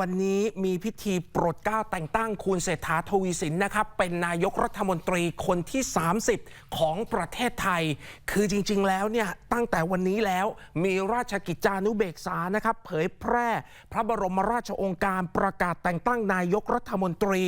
วันนี้มีพิธีโปรดเกล้าแต่งตั้งคุณเศรษฐาทวีสินนะครับ เป็นนายกรัฐมนตรีคนที่ 30 ของประเทศไทย คือจริง ๆ แล้วเนี่ยตั้งแต่วันนี้แล้วมีราชกิจจานุเบกษานะครับ เผยแพร่พระบรมราชองค์การประกาศแต่งตั้งนายกรัฐมนตรี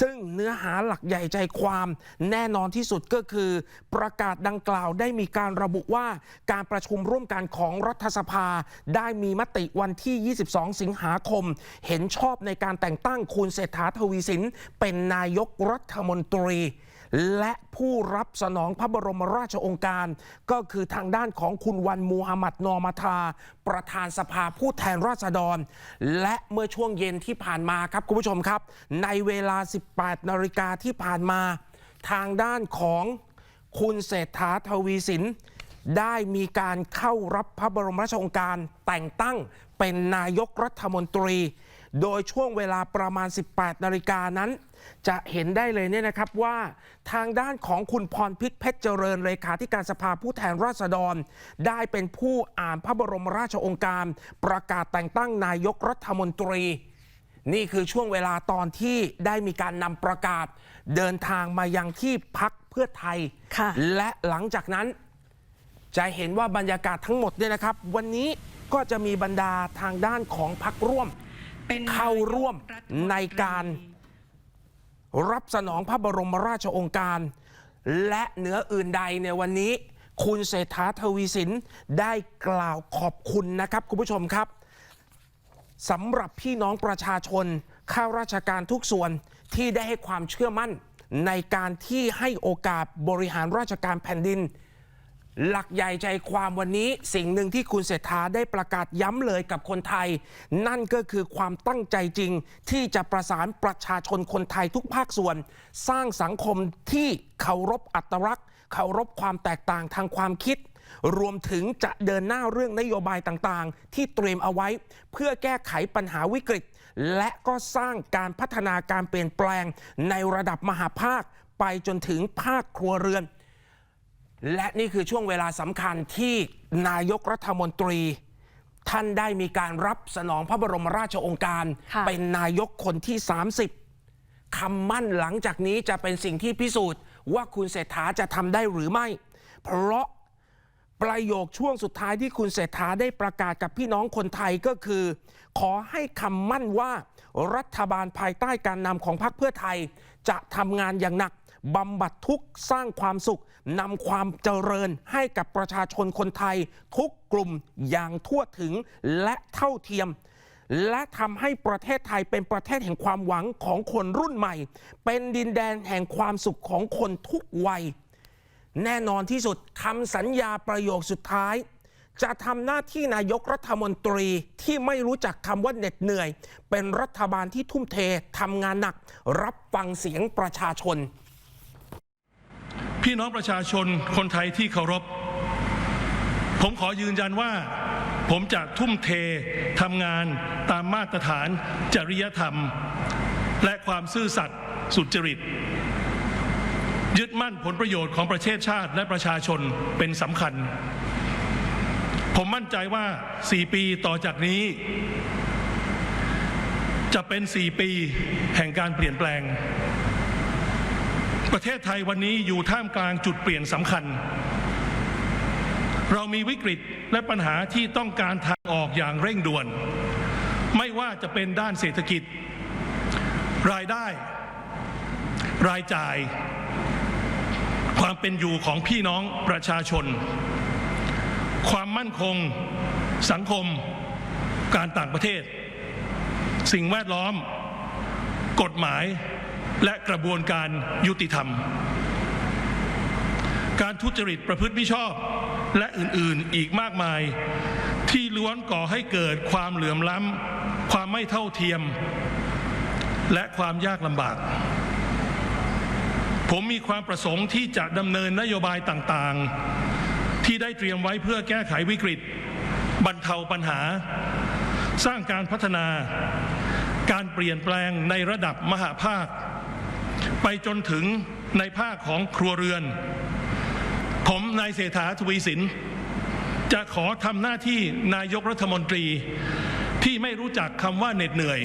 ซึ่งเนื้อหาหลักใหญ่ใจความแน่นอนที่สุดก็คือ ประกาศดังกล่าวได้มีการระบุว่าการประชุมร่วมกันของรัฐสภาได้มีมติวันที่ 22 สิงหาคมเห็นชอบในการแต่งตั้งคุณเศรษฐาทวีสิน เป็นนายกรัฐมนตรี และผู้รับสนองพระบรมราชองค์การ ก็คือทางด้านของคุณวันมูฮัมหมัดนอมาทา ประธานสภาผู้แทนราษฎร และเมื่อช่วงเย็นที่ผ่านมาครับคุณผู้ชมครับ ในเวลา 18นาฬิกาที่ผ่านมา ทางด้านของคุณเศรษฐาทวีสินได้มีการเข้ารับพระบรมราชโองการแต่งตั้งเป็นนายกรัฐมนตรี โดยช่วงเวลาประมาณ 18 นาฬิกานั้น จะเห็นได้เลยเนี่ยนะครับว่าทางด้านของคุณพรพิษเพชรเจริญเลขาธิการสภาผู้แทนราษฎร ได้เป็นผู้อ่านพระบรมราชโองการ ประกาศแต่งตั้งนายกรัฐมนตรี นี่คือช่วงเวลาตอนที่ได้มีการนำประกาศ เดินทางมายังที่พักเพื่อไทยค่ะและหลังจากนั้นจะเห็นว่าบรรยากาศทั้งหมดเนี่ยนะครับ วันนี้ก็จะมีบรรดาทางด้านของพักร่วม เข้าร่วมในการรับสนองพระบรมราชโองการ และเหนืออื่นใดในวันนี้ คุณเศรษฐาทวีสินได้กล่าวขอบคุณนะครับ คุณผู้ชมครับสำหรับพี่น้องประชาชนข้าราชการทุกส่วนที่ได้ให้ความเชื่อมั่นในการที่ให้โอกาสบริหารราชการแผ่นดิน หลักใหญ่ใจความวันนี้สิ่งหนึ่งที่คุณเศรษฐาได้ประกาศย้ำเลยกับคนไทย นั่นก็คือความตั้งใจจริง ที่จะประสานประชาชนคนไทยทุกภาคส่วน สร้างสังคมที่เคารพอัตลักษณ์เคารพความแตกต่างทางความคิด รวมถึงจะเดินหน้าเรื่องนโยบายต่างๆ ที่เตรียมเอาไว้ เพื่อแก้ไขปัญหาวิกฤต และก็สร้างการพัฒนาการเปลี่ยนแปลงในระดับมหาภาค ไปจนถึงภาคครัวเรือน และนี่คือช่วงเวลาสำคัญที่นายกรัฐมนตรี ท่านได้มีการรับสนองพระบรมราชโองการค่ะเป็นนายกคนที่ 30 คำมั่นหลังจากนี้จะเป็นสิ่งที่พิสูจน์ ว่าคุณเศรษฐาจะทำได้หรือไม่ เพราะประโยคช่วงสุดท้ายที่คุณเศรษฐาได้ประกาศกับพี่น้องคนไทยก็คือ ขอให้คำมั่นว่ารัฐบาลภายใต้การนำของพรรคเพื่อไทย จะทำงานอย่างหนัก บำบัดทุกข์สร้างความสุขนำความเจริญให้กับประชาชนคนไทย ทุกกลุ่มอย่างทั่วถึงและเท่าเทียม และทำให้ประเทศไทยเป็นประเทศแห่งความหวังของคนรุ่นใหม่ เป็นดินแดนแห่งความสุขของคนทุกวัย แน่นอนที่สุดคำสัญญาประโยคสุดท้ายจะทำหน้าที่นายกรัฐมนตรีที่ไม่รู้จักคำว่าเหน็ดเหนื่อย เป็นรัฐบาลที่ทุ่มเททำงานหนัก รับฟังเสียงประชาชน พี่น้องประชาชนคนไทยที่เคารพ ผมขอยืนยันว่า ผมจะทุ่มเททำงานตามมาตรฐานจริยธรรม และความซื่อสัตย์สุจริต ยึดมั่นผลประโยชน์ของประเทศชาติและประชาชนเป็นสำคัญ ผมมั่นใจว่า 4 ปีต่อจากนี้ จะเป็น 4 ปีแห่งการเปลี่ยนแปลง ประเทศไทยวันนี้อยู่ท่ามกลางจุดเปลี่ยนสำคัญ เรามีวิกฤตและปัญหาที่ต้องการทางออกอย่างเร่งด่วน ไม่ว่าจะเป็นด้านเศรษฐกิจ รายได้ รายจ่าย ความเป็นอยู่ของพี่น้องประชาชน ความมั่นคง สังคม การต่างประเทศ สิ่งแวดล้อม กฎหมาย และกระบวนการยุติธรรม การทุจริตประพฤติมิชอบและอื่นๆอีกมากมาย ที่ล้วนก่อให้เกิดความเหลื่อมล้ำ ความไม่เท่าเทียม และความยากลำบาก ผมมีความประสงค์ที่จะดำเนินนโยบายต่างๆ ที่ได้เตรียมไว้เพื่อแก้ไขวิกฤต บรรเทาปัญหา สร้างการพัฒนา การเปลี่ยนแปลงในระดับมหาภาค ไปจนถึงในภาคของครัวเรือน ผมนายเศรษฐาทวีสิน จะขอทำหน้าที่นายกรัฐมนตรีที่ไม่รู้จักคำว่าเหน็ดเหนื่อย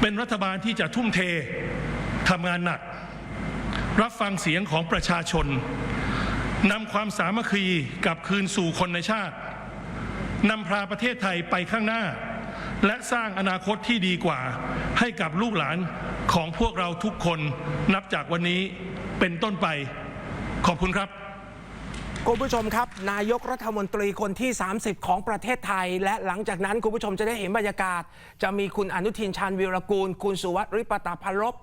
เป็นรัฐบาลที่จะทุ่มเททำงานหนัก รับฟังเสียงของประชาชนนำความสามัคคีกลับคืนสู่คนในชาตินำพาประเทศไทยไปข้างหน้า และสร้างอนาคตที่ดีกว่าให้กับลูกหลาน ของพวกเราทุกคนนับจากวันนี้เป็นต้นไป ขอบคุณครับคุณผู้ชมครับ นายกรัฐมนตรีคนที่ 30 ของประเทศไทย และหลังจากนั้นคุณผู้ชมจะได้เห็นบรรยากาศ จะมีคุณอนุทินชาญวีรกูล คุณสุวัสดิ์ริปตาพลบ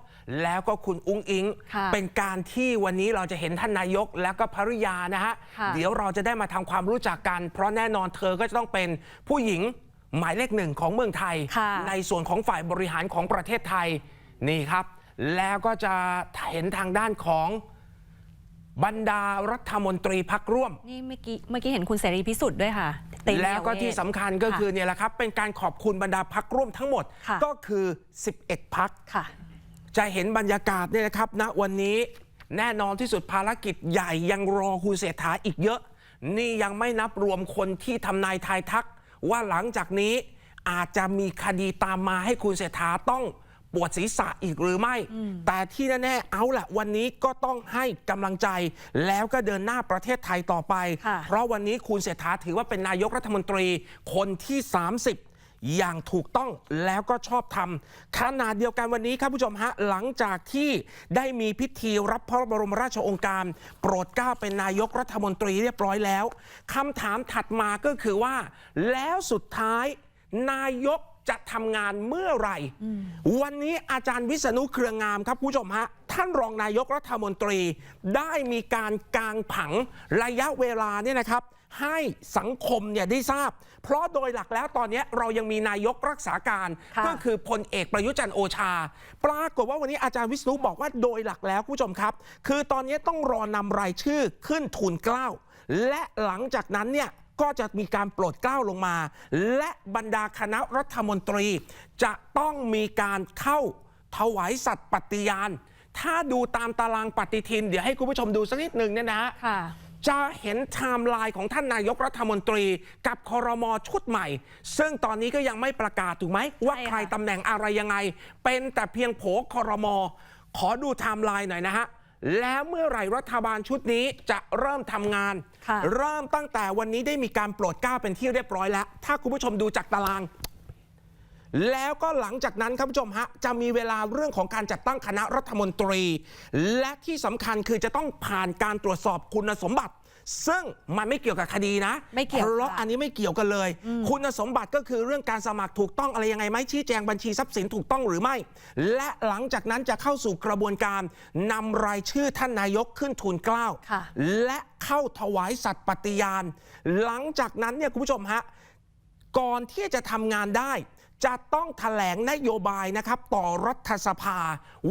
แล้วก็คุณอุ้งอิงค่ะเป็นการที่วันนี้เราจะเห็นท่านนายกแล้วก็ภริยานะฮะค่ะเดี๋ยวเราจะได้มาทำความรู้จักกัน เพราะแน่นอนเธอก็จะต้องเป็นผู้หญิงหมายเลขหนึ่งของเมืองไทยค่ะในส่วนของฝ่ายบริหารของประเทศไทย นี่ครับ แล้วก็จะเห็นทางด้านของบรรดารัฐมนตรีพักร่วม นี่เมื่อกี้เมื่อกี้เห็นคุณเสรีพิสุทธิ์ด้วยค่ะติแล้วก็ที่สำคัญก็ะคือเนี่ยแหละครับ เป็นการขอบคุณบรรดาพักร่วมทั้งหมดค่ะก็คือ 11 พัก ค่ะ จะเห็นบรรยากาศเนี่ยนะครับณวันนี้แน่นอนที่สุดภารกิจใหญ่ยังรอคุณเศรษฐาอีกเยอะ นี่ยังไม่นับรวมคนที่ทำนายทายทัก ว่าหลังจากนี้อาจจะมีคดีตามมาให้คุณเศรษฐาต้อง ปวดศีรษะอีกหรือไม่ แต่ที่แน่ๆเอาละวันนี้ก็ต้องให้กำลังใจ แล้วก็เดินหน้าประเทศไทยต่อไปค่ะเพราะวันนี้คุณเศรษฐาถือว่าเป็นนายกรัฐมนตรีคนที่ 30อย่างถูกต้องแล้วก็ชอบทำขนาดเดียวกันวันนี้ครับผู้ชมฮะ หลังจากที่ได้มีพิธีรับพระบรมราชโองการ โปรดเกล้าเป็นนายกรัฐมนตรีเรียบร้อยแล้วคำถามถัดมาก็คือว่า แล้วสุดท้ายนายก จะทำงานเมื่อไหร่ วันนี้อาจารย์วิษณุเครืองามครับผู้ชมฮะ ท่านรองนายกรัฐมนตรีได้มีการกางผังระยะเวลาเนี่ยนะครับ ให้สังคมเนี่ยได้ทราบ เพราะโดยหลักแล้วตอนนี้เรายังมีนายกรักษาการค่ะก็คือพลเอกประยุทธ์จันทร์โอชา ปรากฏว่าวันนี้อาจารย์วิษณุบอกว่าโดยหลักแล้วคุณผู้ชมครับ คือตอนนี้ต้องรอนำรายชื่อขึ้นทูลเกล้าและหลังจากนั้นเนี่ย ก็จะมีการโปรดเกล้าลงมา และบรรดาคณะรัฐมนตรี จะต้องมีการเข้าถวายสัตย์ปฏิญาณ ถ้าดูตามตารางปฏิทิน เดี๋ยวให้คุณผู้ชมดูสักนิดหนึ่งเนี่ยนะฮะค่ะจะเห็นไทม์ไลน์ของท่านนายกรัฐมนตรีกับคอรมอชุดใหม่ ซึ่งตอนนี้ก็ยังไม่ประกาศถูกไหม ว่าใช่ค่ะใครตำแหน่งอะไรยังไง เป็นแต่เพียงโผคอรมอขอดูไทม์ไลน์หน่อยนะฮะ แล้วเมื่อไหร่รัฐบาลชุดนี้จะเริ่มทำงานค่ะเริ่มตั้งแต่วันนี้ได้มีการโปรดเกล้าเป็นที่เรียบร้อยแล้ว ถ้าคุณผู้ชมดูจากตาราง แล้วก็หลังจากนั้นครับผู้ชมฮะจะมีเวลาเรื่องของการจัดตั้งคณะรัฐมนตรี และที่สำคัญคือจะต้องผ่านการตรวจสอบคุณสมบัติ ซึ่งมันไม่เกี่ยวกับคดีนะไม่เกี่ยวเพราะค่ะอันนี้ไม่เกี่ยวกันเลย คุณสมบัติก็คือเรื่องการสมัครถูกต้องอะไรยังไงไหมชี้แจงบัญชีทรัพย์สินถูกต้องหรือไม่ และหลังจากนั้นจะเข้าสู่กระบวนการนำรายชื่อท่านนายกขึ้นทูลเกล้าค่ะและเข้าถวายสัตย์ปฏิญาณ หลังจากนั้นเนี่ยคุณผู้ชมฮะก่อนที่จะทำงานได้ จะต้องแถลงนโยบายนะครับต่อรัฐสภา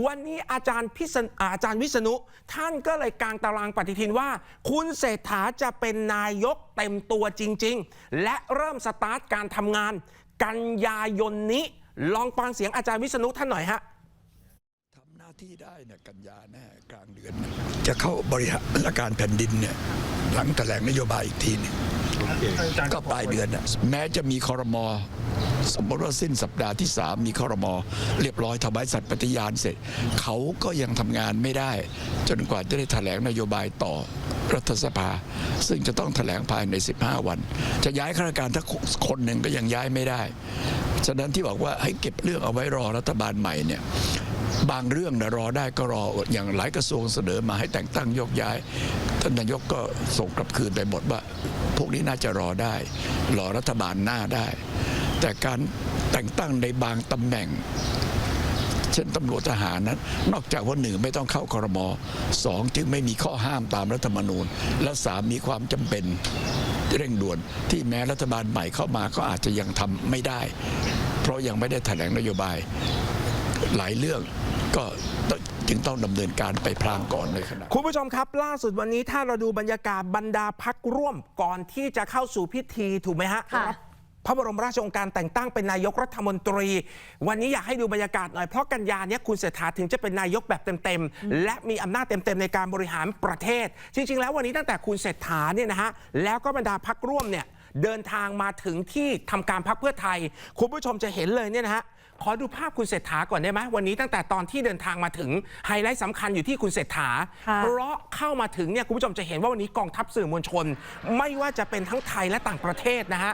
วันนี้อาจารย์พิษณอาจารย์วิษณุ ท่านก็เลยกางตารางปฏิทินว่า คุณเศรษฐาจะเป็นนายกเต็มตัวจริง ๆ และเริ่มสตาร์ทการทำงาน กันยายนนี้ ลองฟังเสียงอาจารย์วิษณุท่านหน่อยฮะทำหน้าที่ได้เนี่ยกันยาแน่กลางเดือนเนี่ยจะเข้าบริหารการแผ่นดินเนี่ยหลังแถลงนโยบายอีกทีหนึงก็ปลายเดือนน่ะแม้จะมีคอรมอ สมมติว่าสิ้นสัปดาห์ที่ 3 มีคอรมอเรียบร้อยถวายสัตย์ปฏิญาณเสร็จ เขาก็ยังทำงานไม่ได้ จนกว่าจะได้แถลงนโยบายต่อรัฐสภา ซึ่งจะต้องแถลงภายใน 15 วัน จะย้ายข้าราชการถ้าคนหนึ่งก็ยังย้ายไม่ได้ ฉะนั้นที่บอกว่าให้เก็บเรื่องเอาไว้รอรัฐบาลใหม่เนี่ยบางเรื่องนะรอได้ก็รออย่างหลายกระทรวงเสนอมาให้แต่งตั้งยกย้าย ท่านนายกก็ส่งกลับคืนไปหมดว่า พวกนี้น่าจะรอได้ รอรัฐบาลหน้าได้ แต่การแต่งตั้งในบางตำแหน่ง เช่นตำรวจทหารนั้น นอกจากว่าหนึ่งไม่ต้องเข้าคอรมอสองจึงไม่มีข้อห้ามตามรัฐธรรมนูญ และสามมีความจำเป็นเร่งด่วน ที่แม้รัฐบาลใหม่เข้ามาก็อาจจะยังทำไม่ได้ เพราะยังไม่ได้แถลงนโยบายหลายเรื่องก็ต้องจึงต้องดำเนินการไปพลางก่อนในขณะคุณผู้ชมครับ ล่าสุดวันนี้ถ้าเราดูบรรยากาศบรรดาพักร่วมก่อนที่จะเข้าสู่พิธีถูกไหมฮะค่ะรับ พระบรมราชโองการแต่งตั้งเป็นนายกรัฐมนตรี วันนี้อยากให้ดูบรรยากาศหน่อยเพราะกันยาเนี้ยคุณเศรษฐาถึงจะเป็นนายกแบบเต็มๆ และมีอำนาจเต็มๆ ในการบริหารประเทศ จริง ๆ แล้ววันนี้ตั้งแต่คุณเศรษฐาเนี่ยนะฮะแล้วก็บรรดาพักร่วมเนี่ยเดินทางมาถึงที่ทำการพักเพื่อไทย คุณผู้ชมจะเห็นเลยเนี่ยนะฮะ ขอดูภาพคุณเศรษฐาก่อนได้ไหมวันนี้ตั้งแต่ตอนที่เดินทางมาถึงไฮไลท์สำคัญอยู่ที่คุณเศรษฐาค่ะเพราะเข้ามาถึงเนี่ยคุณผู้ชมจะเห็นว่าวันนี้กองทัพสื่อมวลชน ไม่ว่าจะเป็นทั้งไทยและต่างประเทศนะฮะ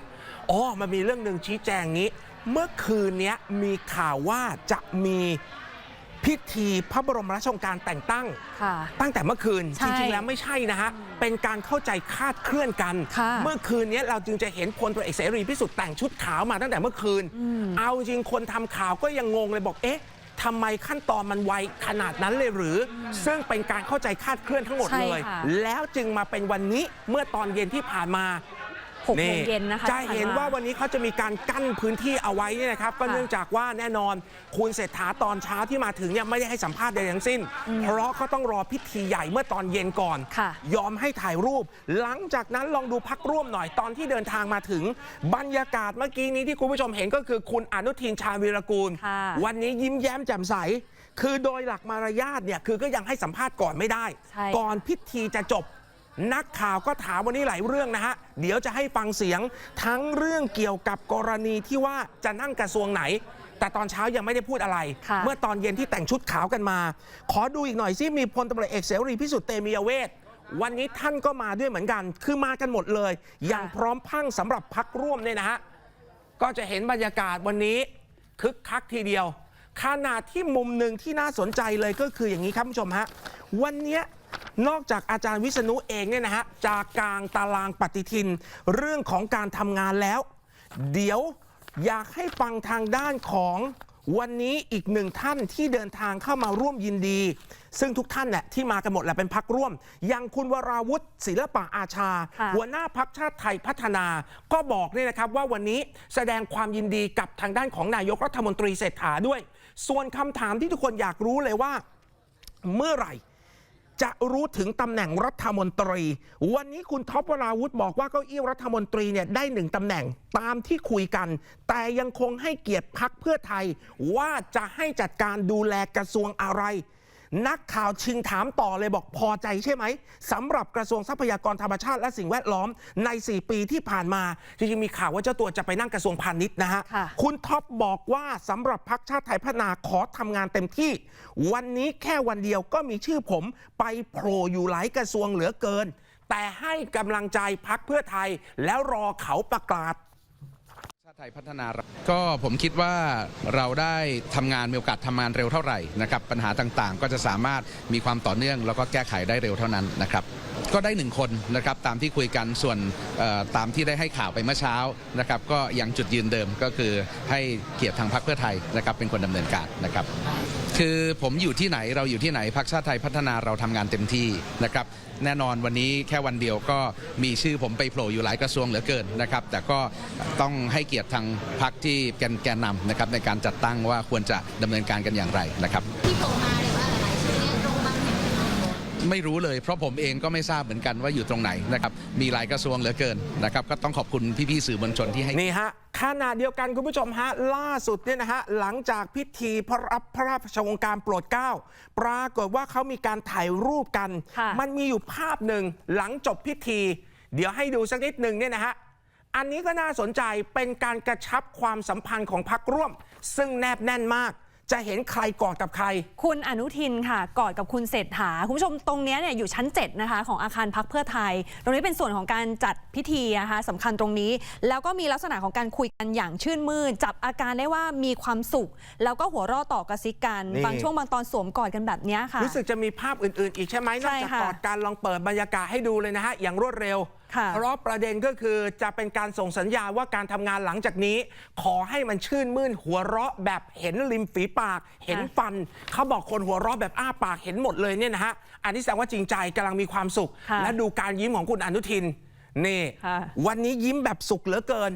อ๋อมันมีเรื่องหนึ่งชี้แจงนี้ เมื่อคืนเนี้ยมีข่าวว่าจะมี พิธีพระบรมราชโองการแต่งตั้ง ค่ะ ตั้งแต่เมื่อคืน ใช่จริง ๆ แล้วไม่ใช่นะฮะ เป็นการเข้าใจคลาดเคลื่อนกัน ค่ะ เมื่อคืนนี้เราจึงจะเห็นพลตรวจเอกเสรีพิสุทธิ์แต่งชุดขาวมาตั้งแต่เมื่อคืน เอาจริงคนทำข่าวก็ยังงงเลยบอกเอ๊ะทำไมขั้นตอนมันไวขนาดนั้นเลยหรือ ซึ่งเป็นการเข้าใจคลาดเคลื่อนทั้งหมดใช่เลย ค่ะ แล้วจึงมาเป็นวันนี้เมื่อตอนเย็นที่ผ่านมา หกโมงเย็นนะคะจะเห็นว่าวันนี้เขาจะมีการกั้นพื้นที่เอาไว้เนี่ยนะครับก็ค่ะเนื่องจากว่าแน่นอนคุณเศรษฐาตอนเช้าที่มาถึงเนี่ยไม่ได้ให้สัมภาษณ์ใดทั้งสิ้น เพราะเขาต้องรอพิธีใหญ่เมื่อตอนเย็นก่อนค่ะยอมให้ถ่ายรูป หลังจากนั้นลองดูพักร่วมหน่อยตอนที่เดินทางมาถึง บรรยากาศเมื่อกี้นี้ที่คุณผู้ชมเห็นก็คือคุณอนุทินชาญวีรกูลค่ะวันนี้ยิ้มแย้มแจ่มใส คือโดยหลักมารยาทเนี่ยคือก็ยังให้สัมภาษณ์ก่อนไม่ได้ใช่ก่อนพิธีจะจบ นักข่าวก็ถามวันนี้หลายเรื่องนะฮะ เดี๋ยวจะให้ฟังเสียงทั้งเรื่องเกี่ยวกับกรณีที่ว่าจะนั่งกระทรวงไหน แต่ตอนเช้ายังไม่ได้พูดอะไรค่ะเมื่อตอนเย็นที่แต่งชุดขาวกันมา ขอดูอีกหน่อยซิมีพลตำรวจเอกเสรีพิสุทธิ์เตมียเวทวันนี้ท่านก็มาด้วยเหมือนกัน คือมากันหมดเลย อย่างพร้อมพรังสำหรับพักร่วมเนี่ยนะฮะ ก็จะเห็นบรรยากาศวันนี้คึกคักทีเดียว ขนาดที่มุมหนึ่งที่น่าสนใจเลยก็คืออย่างนี้ครับคุณผู้ชมฮะ วันเนี้ย นอกจากอาจารย์วิษณุเองเนี่ยนะฮะจากกลางตารางปฏิทิน เรื่องของการทำงานแล้ว เดี๋ยวอยากให้ฟังทางด้านของวันนี้อีกหนึ่งท่านที่เดินทางเข้ามาร่วมยินดี ซึ่งทุกท่านเนี่ยที่มากันหมดแหละเป็นพักร่วม อย่างคุณวราวุฒิศิลปะอาชาค่ะหัวหน้าพักชาติไทยพัฒนา ก็บอกเนี่ยนะครับว่าวันนี้แสดงความยินดีกับทางด้านของนายกรัฐมนตรีเศรษฐาด้วย ส่วนคำถามที่ทุกคนอยากรู้เลยว่า เมื่อไหร่ จะรู้ถึงตำแหน่งรัฐมนตรี วันนี้คุณท็อปวราวุธบอกว่าเก้าอี้รัฐมนตรีเนี่ยได้หนึ่งตำแหน่งตามที่คุยกัน แต่ยังคงให้เกียรติพักเพื่อไทย ว่าจะให้จัดการดูแลกระทรวงอะไร นักข่าวชิงถามต่อเลยบอกพอใจใช่ไหมสำหรับกระทรวงทรัพยากรธรรมชาติและสิ่งแวดล้อมใน 4 ปีที่ผ่านมาจริงๆมีข่าวว่าเจ้าตัวจะไปนั่งกระทรวงพาณิชย์นะฮะค่ะ คุณท็อปบอกว่าสำหรับพักชาติไทยพัฒนาขอทำงานเต็มที่ วันนี้แค่วันเดียวก็มีชื่อผมไปโผล่อยู่หลายกระทรวงเหลือเกิน แต่ให้กำลังใจพักเพื่อไทยแล้วรอเขาประกาศชาติ ไทยพัฒนาเราก็ผมคิดว่าเราได้ทำงานมีโอกาสทำงานเร็วเท่าไหร่นะครับปัญหาต่างๆ ก็จะสามารถมีความต่อเนื่อง แล้วก็แก้ไขได้เร็วเท่านั้นนะครับ ก็ได้หนึ่งคนนะครับตามที่คุยกันส่วนตามที่ได้ให้ข่าวไปเมื่อเช้านะครับก็ยังจุดยืนเดิมก็คือให้เกียรติทางพรรคเพื่อไทยนะครับเป็นคนดำเนินการนะครับคือผมอยู่ที่ไหนเราอยู่ที่ไหนพรรคชาติไทยพัฒนาเราทำงานเต็มที่นะครับแน่นอนวันนี้แค่วันเดียวก็มีชื่อผมไปโผล่อยู่หลายกระทรวงเหลือเกินนะครับแต่ก็ต้องให้เกียรติทางพรรคที่แกนแกนนำนะครับในการจัดตั้งว่าควรจะดำเนินการกันอย่างไรนะครับที่โผล่มา ไม่รู้เลยเพราะผมเองก็ไม่ทราบเหมือนกันว่าอยู่ตรงไหนนะครับมีหลายกระทรวงเหลือเกินนะครับก็ต้องขอบคุณพี่ๆสื่อมวลชนที่ให้นี่ฮะขณะเดียวกันคุณผู้ชมฮะล่าสุดเนี่ยนะฮะหลังจากพิธีพระรับพระราชโองการโปรดเกล้าปรากฏว่าเขามีการถ่ายรูปกันค่ะมันมีอยู่ภาพหนึ่งหลังจบพิธี เดี๋ยวให้ดูสักนิดหนึ่งเนี่ยนะฮะอันนี้ก็น่าสนใจเป็นการกระชับความสัมพันธ์ของพักร่วม ซึ่งแนบแน่นมาก จะเห็นใครกอดกับใคร คุณอนุทินค่ะกอดกับคุณเศรษฐาคุณผู้ชมตรงเนี้ยเนี่ยอยู่ชั้น 7 นะคะ ของอาคารพักเพื่อไทย ตรงนี้เป็นส่วนของการจัดพิธีนะคะสำคัญตรงนี้ แล้วก็มีลักษณะของการคุยกันอย่างชื่นมื่น จับอาการได้ว่ามีความสุข แล้วก็หัวเราะต่อกระซิกกันนี่บางช่วงบางตอนสวมกอดกันแบบเนี้ยค่ะรู้สึกจะมีภาพอื่นๆ อีกใช่ไหมนใช่อกจากค่ะกอดการลองเปิดบรรยากาศให้ดูเลยนะฮะอย่างรวดเร็วค่ะ เพราะประเด็นก็คือจะเป็นการส่งสัญญาณว่าการทำงานหลังจากนี้ ขอให้มันชื่นมื่นหัวเราะแบบเห็นริมฝีปาก เห็นฟัน เขาบอกคนหัวเราะแบบอ้าปากเห็นหมดเลยเนี่ยนะฮะอันนี้แสดงว่าจริงใจกำลังมีความสุขค่ะและดูการยิ้มของคุณอนุทินนี่ค่ะวันนี้ยิ้มแบบสุขเหลือเกิน